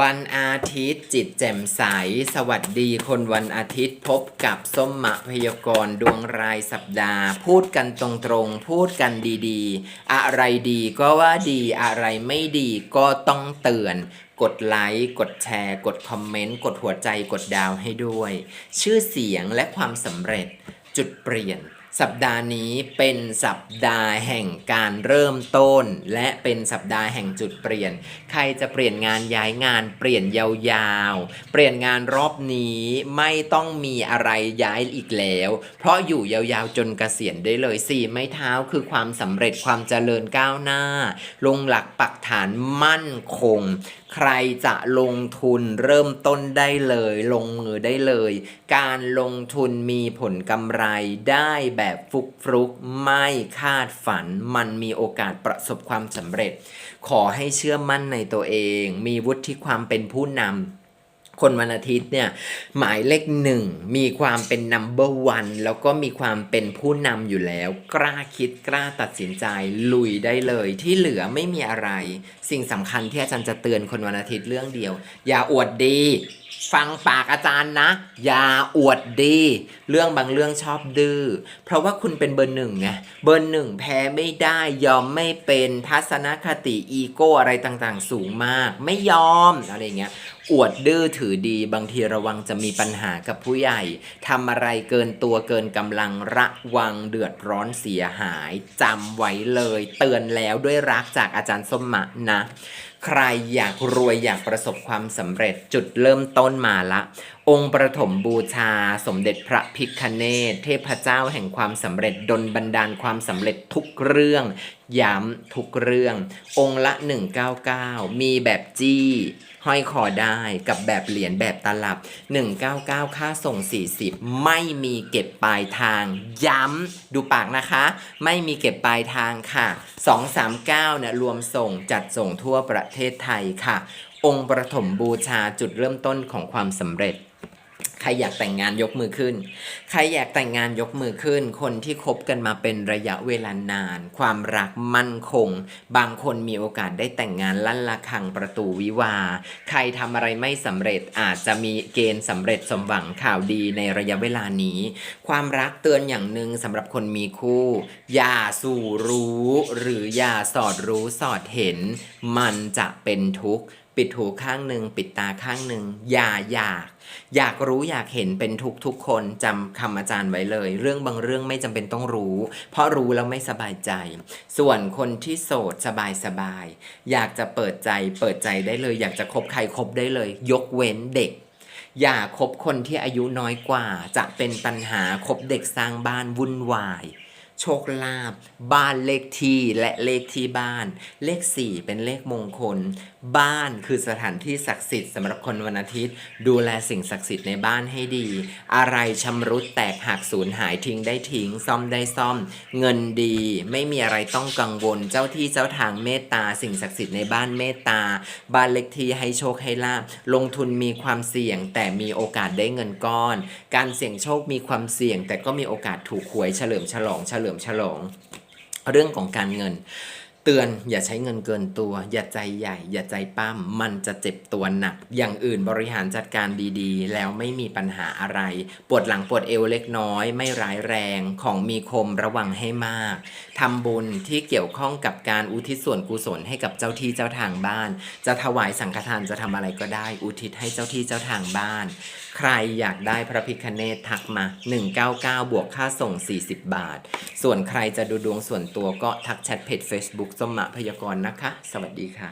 วันอาทิตย์จิตแจ่มใส สวัสดีคนวันอาทิตย์พบกับส้มมะพยากรดวงรายสัปดาห์ พูดกันตรงๆ พูดกันดีๆ อะไรดีก็ว่าดีอะไรไม่ดีก็ต้องเตือน กดไลค์กดแชร์ กดคอมเมนต์ กดหัวใจกดดาวให้ด้วย ชื่อเสียงและความสำเร็จจุดเปลี่ยน สัปดาห์นี้เป็นสัปดาห์แห่งการเริ่มต้น และเป็นสัปดาห์แห่งจุดเปลี่ยน ใครจะเปลี่ยนงานย้ายงานเปลี่ยนยาวๆ เปลี่ยนงานรอบนี้ไม่ต้องมีอะไรย้ายอีกแล้ว เพราะอยู่ยาวๆจนเกษียณได้เลยสี่ไม้เท้าคือความสำเร็จความเจริญก้าวหน้า ลงหลักปักฐานมั่นคง ใครจะลงทุนเริ่มต้นได้เลย ลงมือได้เลย การลงทุนมีผลกำไรได้แบบแอบฟุกฟรุกไม่คาดฝัน มันมีโอกาสประสบความสำเร็จ ขอให้เชื่อมั่นในตัวเอง มีวุฒิความเป็นผู้นำคนวันอาทิตย์เนี่ยหมายเลขหนึ่งมีความเป็น number one แล้วก็มีความเป็นผู้นำอยู่แล้ว กล้าคิดกล้าตัดสินใจลุยได้เลยที่เหลือไม่มีอะไร สิ่งสำคัญที่อาจารย์จะเตือนคนวันอาทิตย์เรื่องเดียว อย่าอวดดี ฟังปากอาจารย์นะ อย่าอวดดี เรื่องบางเรื่องชอบดื้อเพราะว่าคุณเป็นเบอร์หนึ่งไงเบอร์หนึ่งแพ้ไม่ได้ยอมไม่เป็นทัศนคติอีโก้อะไรต่างๆ สูงมาก ไม่ยอมอะไรเงี้ย อวดดื้อถือดีบางทีระวังจะมีปัญหากับผู้ใหญ่ทำอะไรเกินตัวเกินกำลังระวังเดือดร้อนเสียหายจำไว้เลย เตือนแล้วด้วยรักจากอาจารย์สมมะนะ ใครอยากรวยอยากประสบความสำเร็จจุดเริ่มต้นมาละ องค์ประถมบูชาสมเด็จพระพิคเนศเทพเจ้าแห่งความสำเร็จดลบันดาลความสำเร็จทุกเรื่อง ย้ำทุกเรื่อง องค์ละ 199 มีแบบจี้ห้อยคอได้กับแบบเหรียญแบบตลับ 199 ค่าส่ง 40 ไม่มีเก็บปลายทาง ย้ำดูปากนะคะ ไม่มีเก็บปลายทางค่ะ 239เนี่ยรวมส่งจัดส่งทั่วประเทศไทยค่ะ องค์ประถมบูชาจุดเริ่มต้นของความสำเร็จ ใครอยากแต่งงานยกมือขึ้น ใครอยากแต่งงานยกมือขึ้น คนที่คบกันมาเป็นระยะเวลานาน ความรักมั่นคง บางคนมีโอกาสได้แต่งงานลั่นละคังประตูวิวา ใครทำอะไรไม่สำเร็จอาจจะมีเกณฑ์สำเร็จสมหวังข่าวดีในระยะเวลานี้ ความรักเตือนอย่างหนึ่งสำหรับคนมีคู่ อย่าสู่รู้ หรืออย่าสอดรู้สอดเห็น มันจะเป็นทุกข์ ปิดหูข้างหนึ่งปิดตาข้างหนึ่งอย่าอยาก อยากรู้อยากเห็นเป็นทุกทุกคนจำคำอาจารย์ไว้เลย เรื่องบางเรื่องไม่จำเป็นต้องรู้ เพราะรู้แล้วไม่สบายใจ ส่วนคนที่โสดสบายสบาย อยากจะเปิดใจเปิดใจได้เลย อยากจะคบใครคบได้เลย ยกเว้นเด็กอย่าคบคนที่อายุน้อยกว่า จะเป็นปัญหาคบเด็กสร้างบ้านวุ่นวาย โชคลาภบ้านเลขที่และเลขที่บ้าน เลข 4 เป็นเลขมงคล บ้านคือสถานที่ศักดิ์สิทธิ์สำหรับคนวันอาทิตย์ ดูแลสิ่งศักดิ์สิทธิ์ในบ้านให้ดี อะไรชำรุดแตกหักสูญหายทิ้งได้ทิ้ง ซ่อมได้ซ่อม เงินดีไม่มีอะไรต้องกังวลเจ้าที่เจ้าทางเมตตาสิ่งศักดิ์สิทธิ์ในบ้านเมตตา บ้านเลขที่ให้โชคให้ลาบลงทุนมีความเสี่ยง แต่มีโอกาสได้เงินก้อน การเสี่ยงโชคมีความเสี่ยง แต่ก็มีโอกาสถูกหวยเฉลิมฉลองเฉลิมลิมฉลองเรื่องของการเงิน เตือนอย่าใช้เงินเกินตัว อย่าใจใหญ่ อย่าใจปั้มมันจะเจ็บตัวหนัก อย่างอื่นบริหารจัดการดีๆ แล้วไม่มีปัญหาอะไร ปวดหลังปวดเอวเล็กน้อย ไม่ร้ายแรงของมีคมระวังให้มากทำบุญที่เกี่ยวข้องกับการอุทิศส่วนกุศลให้กับเจ้าที่เจ้าทางบ้าน จะถวายสังฆทานจะทำอะไรก็ได้ อุทิศให้เจ้าที่เจ้าทางบ้าน ใครอยากได้พระพิคเนตทักมา 199 บวกค่าส่ง 40 บาท ส่วนใครจะดูดวงส่วนตัวก็ทักแชทเพจ Facebook สมะพยากรณ์นะคะ สวัสดีค่ะ